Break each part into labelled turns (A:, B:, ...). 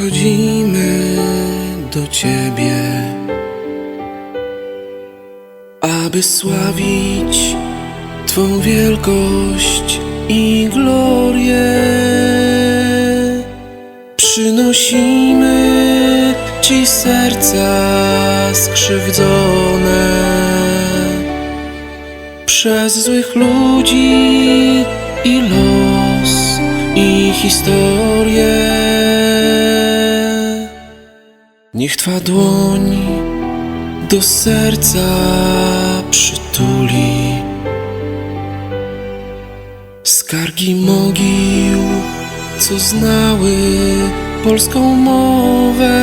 A: Przychodzimy do Ciebie, aby sławić Twą wielkość i glorię. Przynosimy Ci serca skrzywdzone przez złych ludzi i los i historię. Niech Twa dłoń do serca przytuli. Skargi mogił, co znały polską mowę,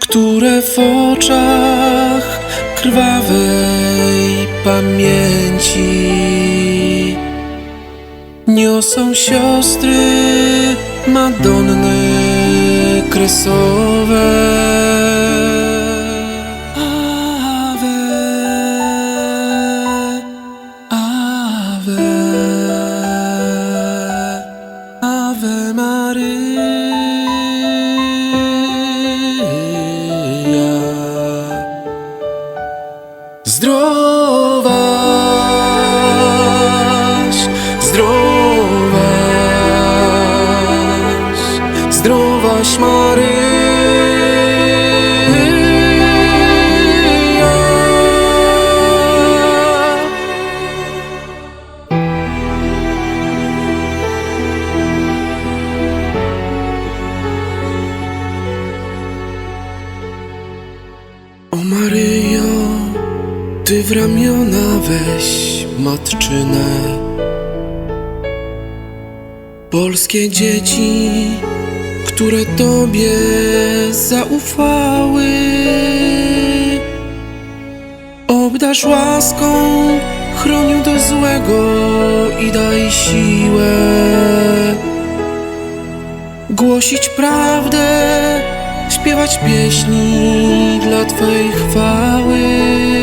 A: które w oczach krwawej pamięci niosą siostry Madonny kresowe. O Maryjo, Ty w ramiona weź matczynę. Polskie dzieci, które Tobie zaufały, obdarz łaską, chronił do złego i daj siłę głosić prawdę, śpiewać pieśni dla Twojej chwały.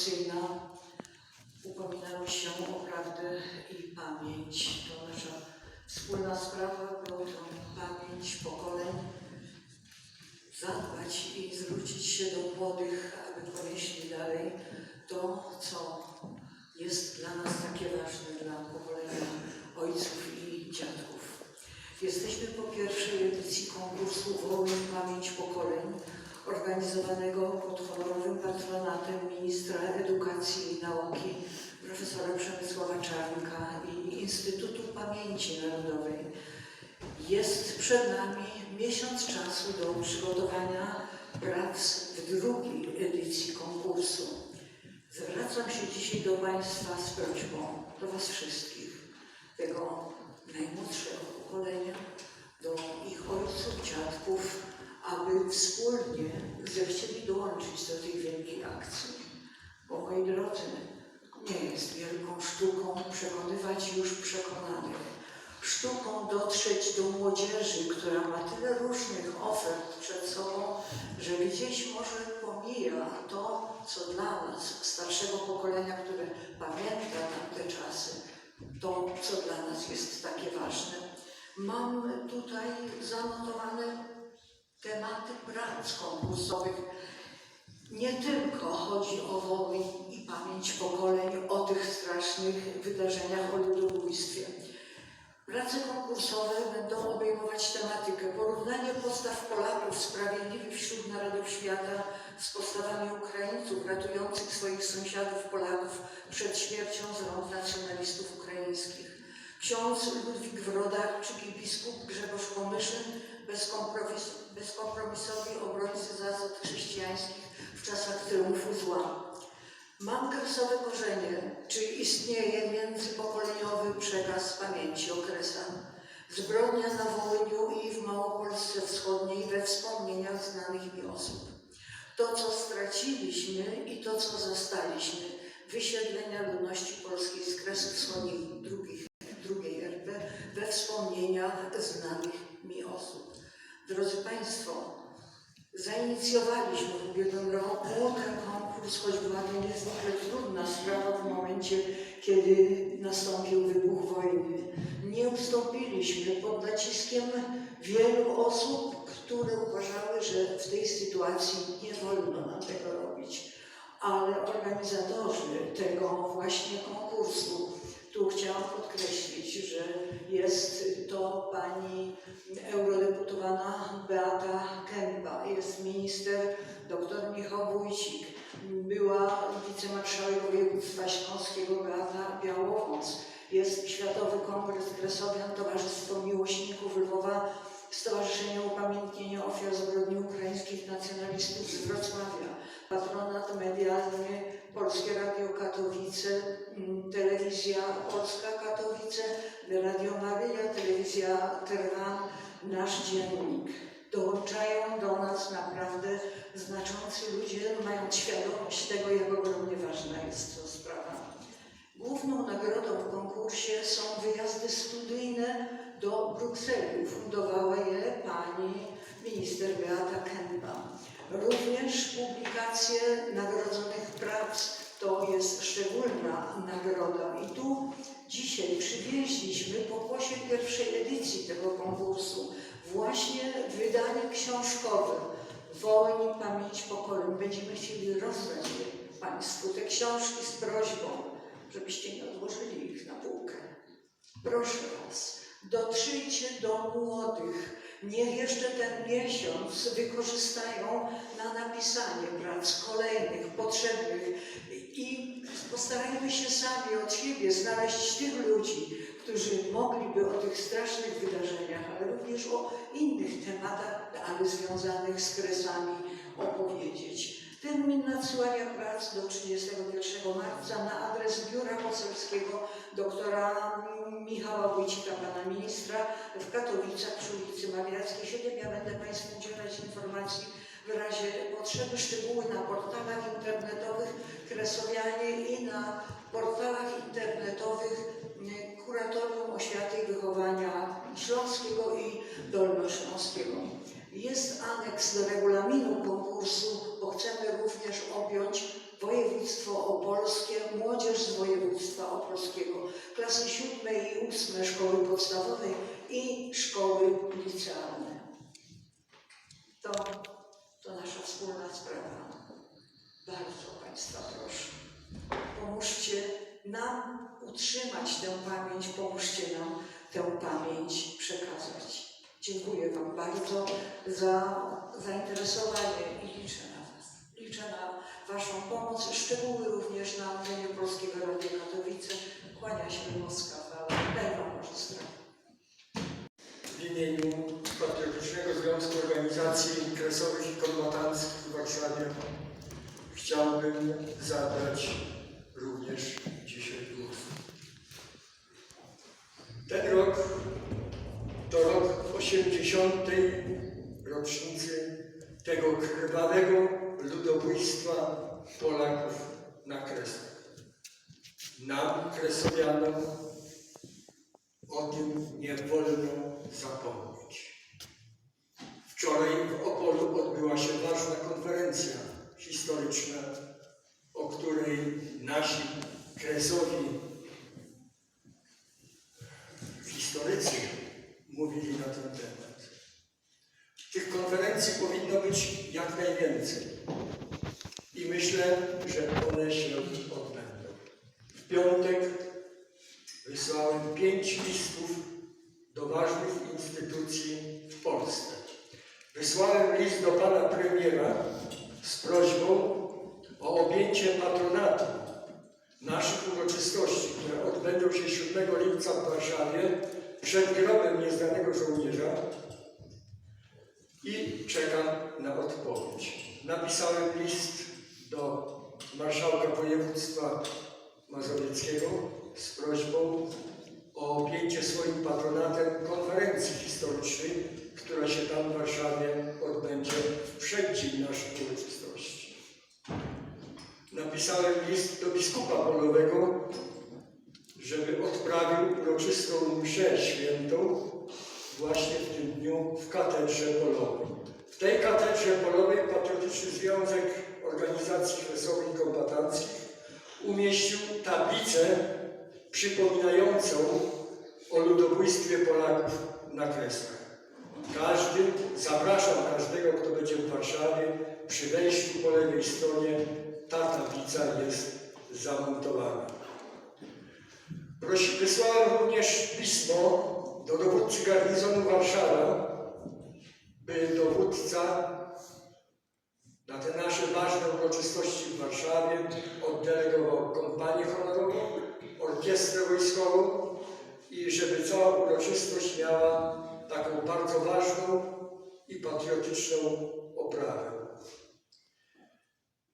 B: Edukacyjna upominały się o prawdę i pamięć. To nasza wspólna sprawa, bo tą pamięć pokoleń zadbać i zwrócić się do młodych, aby ponieśli dalej to, co jest dla nas takie ważne, dla pokolenia ojców i dziadków. Jesteśmy po pierwszej edycji konkursu Wołyń Pamięć Pokoleń, organizowanego pod honorowym patronatem ministra edukacji i nauki profesora Przemysława Czarnka i Instytutu Pamięci Narodowej. Jest przed nami miesiąc czasu do przygotowania prac w drugiej edycji konkursu. Zwracam się dzisiaj do Państwa z prośbą, do Was wszystkich, tego najmłodszego pokolenia, do ich ojców, dziadków, aby wspólnie zechcieli dołączyć do tej wielkiej akcji. Bo moi drodzy, nie jest wielką sztuką przekonywać już przekonanych. Sztuką dotrzeć do młodzieży, która ma tyle różnych ofert przed sobą, że gdzieś może pomija to, co dla nas, starszego pokolenia, które pamięta tamte czasy, to, co dla nas jest takie ważne. Mam tutaj zanotowane tematy prac konkursowych. Nie tylko chodzi o Wołyń i pamięć pokoleń o tych strasznych wydarzeniach o ludobójstwie. Prace konkursowe będą obejmować tematykę porównanie postaw Polaków sprawiedliwych wśród narodów świata z postawami Ukraińców ratujących swoich sąsiadów Polaków przed śmiercią z rąk nacjonalistów ukraińskich. Ksiądz Ludwik Wrodarczyk i biskup Grzegorz Pomyszyn bezkompromisowi obrońcy zasad chrześcijańskich w czasach triumfu zła. Mam kresowe korzenie. Czy istnieje międzypokoleniowy przekaz pamięci o Kresach? Zbrodnia na Wołyniu i w Małopolsce Wschodniej we wspomnieniach znanych mi osób. To, co straciliśmy i to, co zastaliśmy. Wysiedlenia ludności polskiej z Kresów Wschodnich drugich, drugiej RP we wspomnieniach znanych. Drodzy Państwo, Zainicjowaliśmy w ubiegłym roku ten konkurs, choć była to niezwykle trudna sprawa w momencie, kiedy nastąpił wybuch wojny. Nie ustąpiliśmy pod naciskiem wielu osób, które uważały, że w tej sytuacji nie wolno nam tego robić. Ale organizatorzy tego właśnie konkursu, tu chciałam podkreślić, że jest to pani eurodeputowana Beata Kępa, jest minister dr Michał Wójcik, była wicemarszałek województwa śląskiego Beata Białowąs, jest Światowy Kongres Kresowian, Towarzystwo Miłośników Lwowa, Stowarzyszenie Upamiętnienia Ofiar Zbrodni Ukraińskich Nacjonalistów z Wrocławia, patronat medialny Polskie Radio Katowice, mm, Telewizja Polska Katowice, Radio Maryja, Telewizja Terwan, Nasz Dziennik. Dołączają do nas naprawdę znaczący ludzie, mając świadomość tego, jak ogromnie ważna jest to sprawa. Główną nagrodą w konkursie są wyjazdy studyjne do Brukseli. Fundowała je pani minister Beata Kępa. Również publikacje nagrodzonych prac to jest szczególna nagroda. I tu dzisiaj przywieźliśmy pokłosie pierwszej edycji tego konkursu właśnie wydanie książkowe Wołyń, pamięć pokoleń. Będziemy chcieli rozdać Państwu te książki z prośbą, żebyście nie odłożyli ich na półkę. Proszę Was, dotrzyjcie do młodych. Niech jeszcze ten miesiąc wykorzystają na napisanie prac kolejnych, potrzebnych i postarajmy się sami od siebie znaleźć tych ludzi, którzy mogliby o tych strasznych wydarzeniach, ale również o innych tematach, ale związanych z kresami opowiedzieć. Termin nadsyłania prac do 31 marca na adres Biura Poselskiego doktora Michała Wójcika, pana ministra w Katowicach przy ulicy Mawiackiej 7. Ja będę Państwu udzielać informacji w razie potrzeby szczegóły na portalach internetowych Kresowianie i na portalach internetowych mm, Kuratorium Oświaty i Wychowania Śląskiego i Dolnośląskiego. Jest aneks do regulaminu konkursu, bo chcemy również objąć województwo opolskie, młodzież z województwa opolskiego, klasy siódme i ósme szkoły podstawowej i szkoły licealne. To, to nasza wspólna sprawa. Bardzo Państwa proszę, pomóżcie nam utrzymać tę pamięć, pomóżcie nam tę pamięć przekazać. Dziękuję Wam bardzo za zainteresowanie i liczę na Was. Liczę na Waszą pomoc, szczegóły również na antenie Polskiego Radia Katowice. Kłania się Moskwa, Boże zdrowie.
C: W imieniu Patriotycznego Związku Organizacji Kresowych i Kombatanckich w Warszawie chciałbym zabrać również dzisiaj głos. Ten rok to rok 80. rocznicy tego krwawego ludobójstwa Polaków na Kresach. Nam, Kresowianom, o tym nie wolno zapomnieć. Wczoraj w Opolu odbyła się ważna konferencja historyczna, o której nasi kresowi historycy mówili na ten temat. Tych konferencji powinno być jak najwięcej i myślę, że one się piątek wysłałem pięć listów do ważnych instytucji w Polsce. Wysłałem list do pana premiera z prośbą o objęcie patronatu naszych uroczystości, które odbędą się 7 lipca w Warszawie przed grobem nieznanego żołnierza i czekam na odpowiedź. Napisałem list do marszałka województwa mazowieckiego z prośbą o objęcie swoim patronatem konferencji historycznej, która się tam w Warszawie odbędzie w przeddzień naszych uroczystości. Napisałem list do biskupa polowego, żeby odprawił uroczystą mszę świętą właśnie w tym dniu w katedrze polowej. W tej katedrze polowej Patriotyczny Związek Organizacji Kresowych i Kombatanckich umieścił tablicę przypominającą o ludobójstwie Polaków na Kresach. Każdy, zapraszam każdego, kto będzie w Warszawie, przy wejściu po lewej stronie ta tablica jest zamontowana. Prosi, wysłałem również pismo do dowódcy garnizonu Warszawa, by dowódca na te nasze ważne uroczystości w Warszawie oddelegował kompanię honorową, orkiestrę wojskową i żeby cała uroczystość miała taką bardzo ważną i patriotyczną oprawę.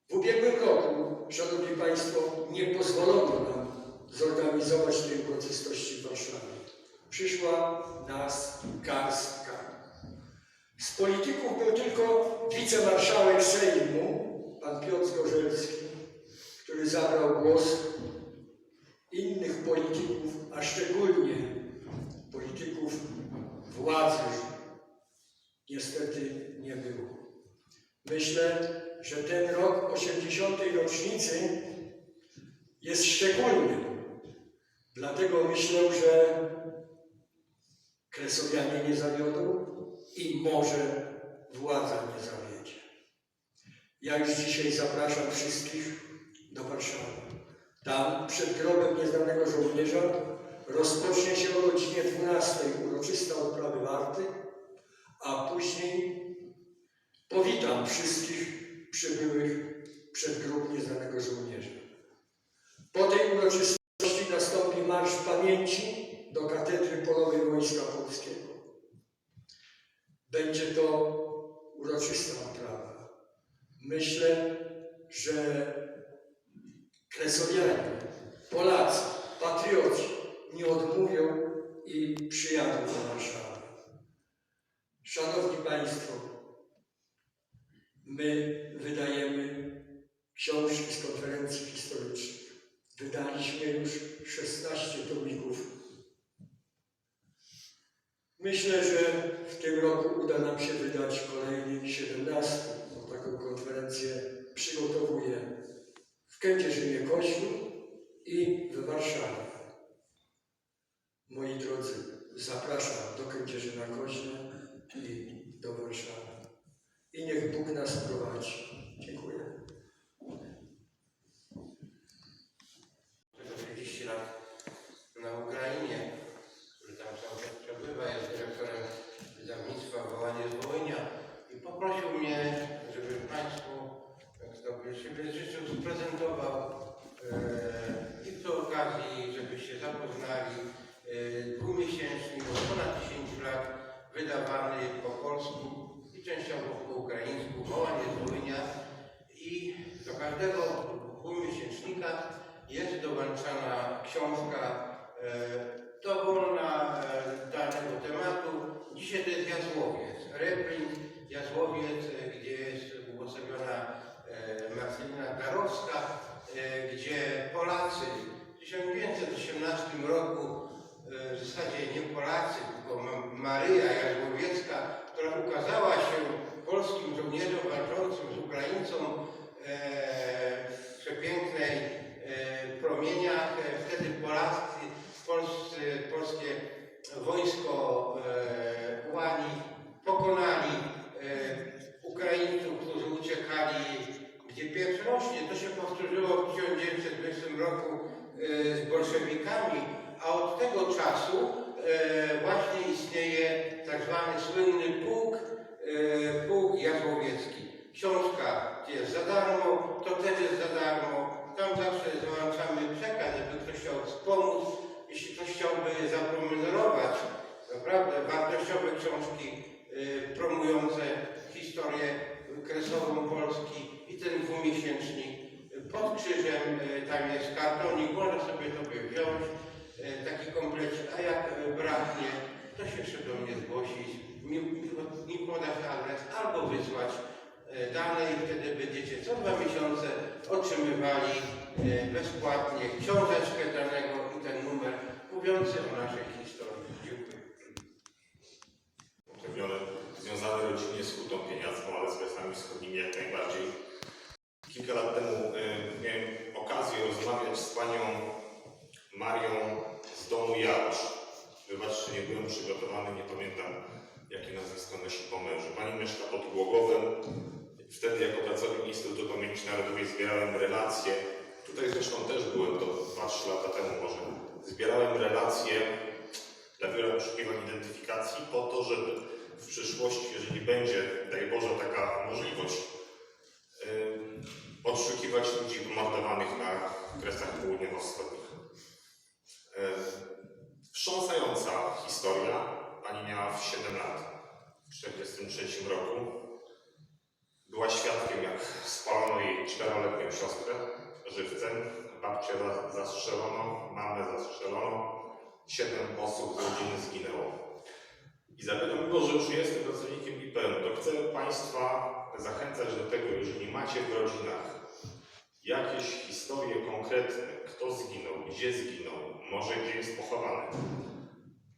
C: W ubiegłym roku, Szanowni Państwo, nie pozwolono nam zorganizować tej uroczystości w Warszawie. Przyszła nas garstka. Z polityków był tylko wicemarszałek Sejmu, pan Piotr Zgorzelski, który zabrał głos. Innych polityków, a szczególnie polityków władzy, niestety nie było. Myślę, że ten rok 80. rocznicy jest szczególny. Dlatego myślę, że Kresowianie nie zawiodą i może władza nie zawiedzie. Ja już dzisiaj zapraszam wszystkich do Warszawy. Tam przed grobem nieznanego żołnierza rozpocznie się o godzinie 12 uroczysta odprawy warty, a później powitam wszystkich przybyłych przed grób nieznanego żołnierza. Po tej uroczystości nastąpi Marsz Pamięci do Katedry Polowej Wojska Polskiego. Będzie to uroczysta odprawa. Myślę, że Kresowianie, Polacy, patrioci nie odmówią i przyjadą do Warszawy. Szanowni Państwo, my wydajemy książki z konferencji historycznych. Wydaliśmy już 16 tomików. Myślę, że w tym roku uda nam się wydać kolejny 17, bo taką konferencję przygotowuję w Kędzierzynie Kościół i w Warszawie. Moi drodzy, zapraszam do Kędzierzyna Koźla
D: wojsko taki komplecik, a jak y, braknie, to się jeszcze do mnie zgłosić, mi, mi, podać adres albo wysłać y, dane i wtedy będziecie co dwa miesiące otrzymywali y, bezpłatnie książeczkę danego i ten numer mówiący o naszej historii. Dziękuję.
E: Związane rodzinnie z hutą pieniacką, ale z Kresami Wschodnimi jak najbardziej. Kilka lat temu y, miałem okazję rozmawiać z panią Marią z domu Jarosz. Wybaczcie, nie byłem przygotowany, nie pamiętam jakie nazwisko nosi po mężu. Pani mieszka pod Głogowem. Wtedy jako pracownik Instytutu Pamięci Narodowej zbierałem relacje. Tutaj zresztą też byłem, to 2-3 lata temu może. Zbierałem relacje dla Biura Poszukiwań Identyfikacji po to, żeby w przyszłości, jeżeli będzie, daj Boże, taka możliwość, ym, odszukiwać ludzi pomordowanych na kresach południowo-wschodnich. Wstrząsająca historia. Pani miała w 7 lat, w 1943 roku. Była świadkiem, jak spalono jej czteroletnią siostrę żywcem. Babcię za- zastrzelono, mamę zastrzelono. Siedem osób z rodziny zginęło. Izabela, mimo że już jestem pracownikiem IPN, to chcę Państwa zachęcać do tego, jeżeli macie w rodzinach jakieś historie konkretne, kto zginął, gdzie zginął, może gdzie jest pochowany,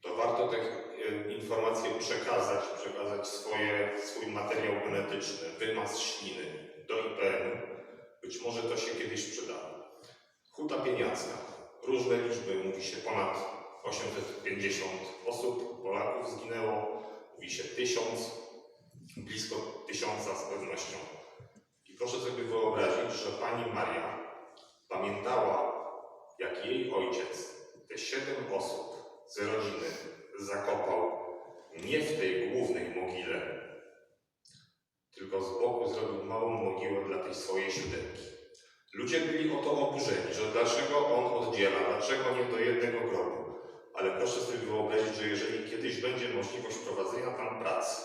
E: to warto te e, informacje przekazać, przekazać swoje, swój materiał genetyczny, wymaz śliny do IPN-u. Być może to się kiedyś przyda. Huta pieniacka. Różne liczby, mówi się ponad 850 osób, Polaków zginęło, mówi się 1000, blisko 1000 z pewnością. Proszę sobie wyobrazić, że pani Maria pamiętała, jak jej ojciec te 7 osób z rodziny zakopał nie w tej głównej mogile, tylko z boku zrobił małą mogiłę dla tej swojej siódemki. Ludzie byli o to oburzeni, że dlaczego on oddziela, dlaczego nie do jednego grobu. Ale proszę sobie wyobrazić, że jeżeli kiedyś będzie możliwość prowadzenia tam pracy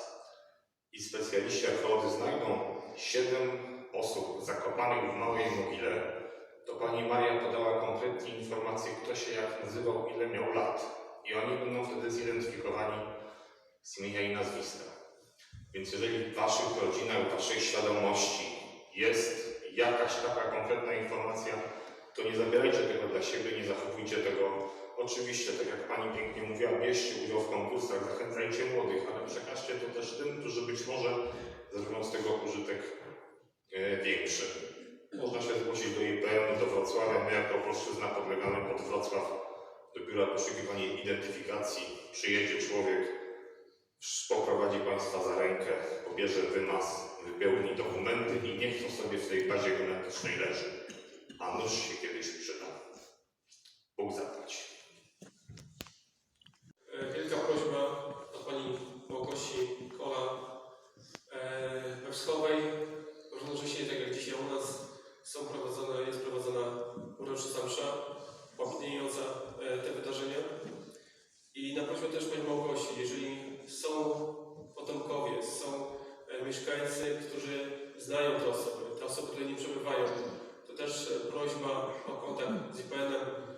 E: i specjaliści archeolodzy znajdą siedem osób zakopanych w małej mogile, to pani Maria podała konkretnie informacje, kto się jak nazywał, ile miał lat. I oni będą wtedy zidentyfikowani z imienia i nazwiska. Więc jeżeli w waszych rodzinach, w waszej świadomości jest jakaś taka konkretna informacja, to nie zabierajcie tego dla siebie, nie zachowujcie tego. Oczywiście, tak jak Pani pięknie mówiła, bierzcie udział w konkursach, zachęcajcie młodych, ale przekażcie to też tym, którzy być może zrobią z tego użytek większy. Można się zgłosić do IPN, do Wrocławia. My jako Polszczyzna podlegamy pod Wrocław do Biura Poszukiwania Identyfikacji. Przyjedzie człowiek, poprowadzi Państwa za rękę, pobierze wymaz, wypełni dokumenty i niech to sobie w tej bazie genetycznej leży. A nóż się kiedyś przyda. Bóg zapłać.
F: Są prowadzone, jest prowadzona uroczysta msza pamiętniejąca e, te wydarzenia. I na prośbę też pani Małgosi, jeżeli są potomkowie, są e, mieszkańcy, którzy znają te osoby, te osoby, które nie przebywają, to też e, prośba o kontakt z IPN-em